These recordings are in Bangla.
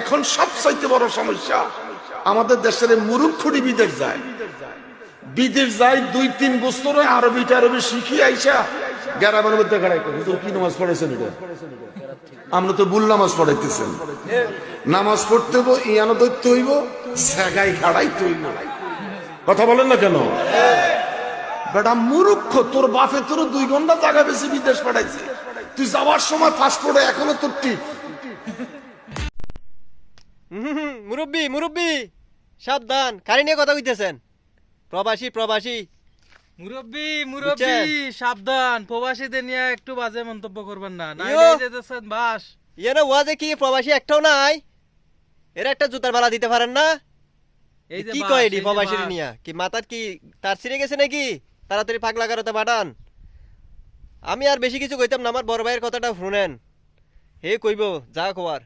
এখন সবচাইতে বড় সমস্যা, আমাদের দেশের মুরুক্ষুটি বিদেশ যায়। বিদেশ যায় দুই, তিন বছরে আরবি টারবি শিখি আইসা গ্রামের মধ্যে কি নামাজ পড়েছেন আমরা তো ভুল নামাজ পড়াইতেছেন। নামাজ পড়তে হইব, ইয়ানো দৈত্য হইব, সেগাই খাড়াইতে হইব। কথা বলেন না কেন? বেটা, মুরুক্ষ, তোর বাপে তোর দুই ঘণ্টা জায়গা বেশি বিদেশ পাঠাইছে। তুই যাওয়ার সময় পাসপোর্টে এখনও তোর টিপ। মুরব্বি মুরব্বি! সাবধান কারি নিয়ে কথা কইতেছেন। প্রবাসী প্রবাসী। মুরব্বী মুরব্বী সাবধান। প্রবাসীদের নিয়ে একটু বাজে মন্তব্য করবেন না। না যেতেছেন বাস। ইয়ে ওয়াজে কি প্রবাসী একটাও নাই? এরা একটা জুতার মালা দিতে পারেন না? এই কি কয় প্রবাসীর। নিয়া? কি মাথার কি তার ছিঁড়ে গেছে নাকি? তাড়াতাড়ি পাগলা কারোতে পাঠান। আমি আর বেশি কিছু কইতাম না আমার বড় ভাইয়ের কথাটা শুনেন। হে কইব যা কোয়ার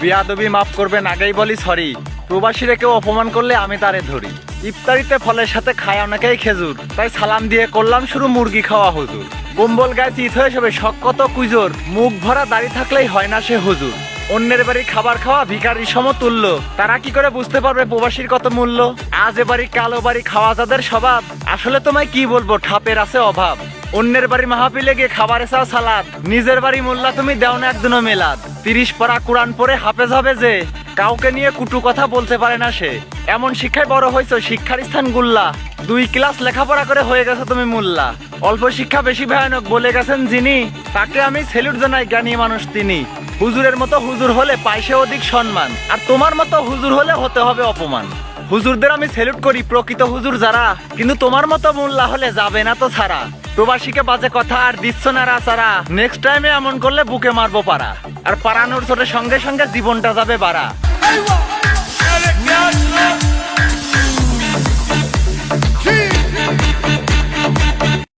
বিয়াদবি মাফ করবে আগেই বলি সরি প্রবাসীরা কেউ অপমান করলে আমি তারে ধরি। ইফতারিতে ফলের সাথে খায় অনেকেই খেজুর। তাই সালাম দিয়ে করলাম শুরু মুরগি খাওয়া হুজুর। কম্বল গায়ে চিত হয়ে সবে কত কুজোর। মুখ ভরা দাড়ি থাকলেই হয় না সে হুজুর। অন্যের বাড়ি খাবার খাওয়া ভিখারির সমতুল্য। তারা কি করে বুঝতে পারবে প্রবাসীর কত মূল্য? আজ বাড়ি, কালো বাড়ি খাওয়া যাদের স্বভাব, আসলে তোমায় কি বলব, ঠাপের আছে অভাব। অন্যের বাড়ি মাহাপিলে গিয়ে খাবার এসাও সালাদ, নিজের বাড়ি মোল্লা তুমি দেও না একদিনও মেলাদ। তিরিশ পারা কোরআন পরে হাফেজ হবে যে, কাউকে নিয়ে কুটু কথা বলতে পারে না সে। এমন শিক্ষায় বড় হয়েছো, শিক্ষার স্থান গুল্লা। দুই ক্লাস লেখাপড়া করে হয়ে গেছো তুমি মোল্লা। অল্প শিক্ষা বেশি ভয়ানক বলে গেছেন যিনি, তাকে আমি সেলুট জানাই জ্ঞানী মানুষ তিনি। হুজুরের মতো হুজুর হলে পাইসে অধিক সম্মান, আর তোমার মতো হুজুর হলে হতে হবে অপমান। হুজুরদের আমি সেলুট করি, প্রকৃত হুজুর যারা, কিন্তু তোমার মতো মোল্লা হলে যাবে না তো ছাড়া। প্রবাসীকে বাজে কথা আর দিচ্ছ না রাসারা নেক্সট টাইমে এমন করলে বুকে মারবো পারা আর পারানোর ছোটের সঙ্গে সঙ্গে জীবনটা যাবে বাড়া।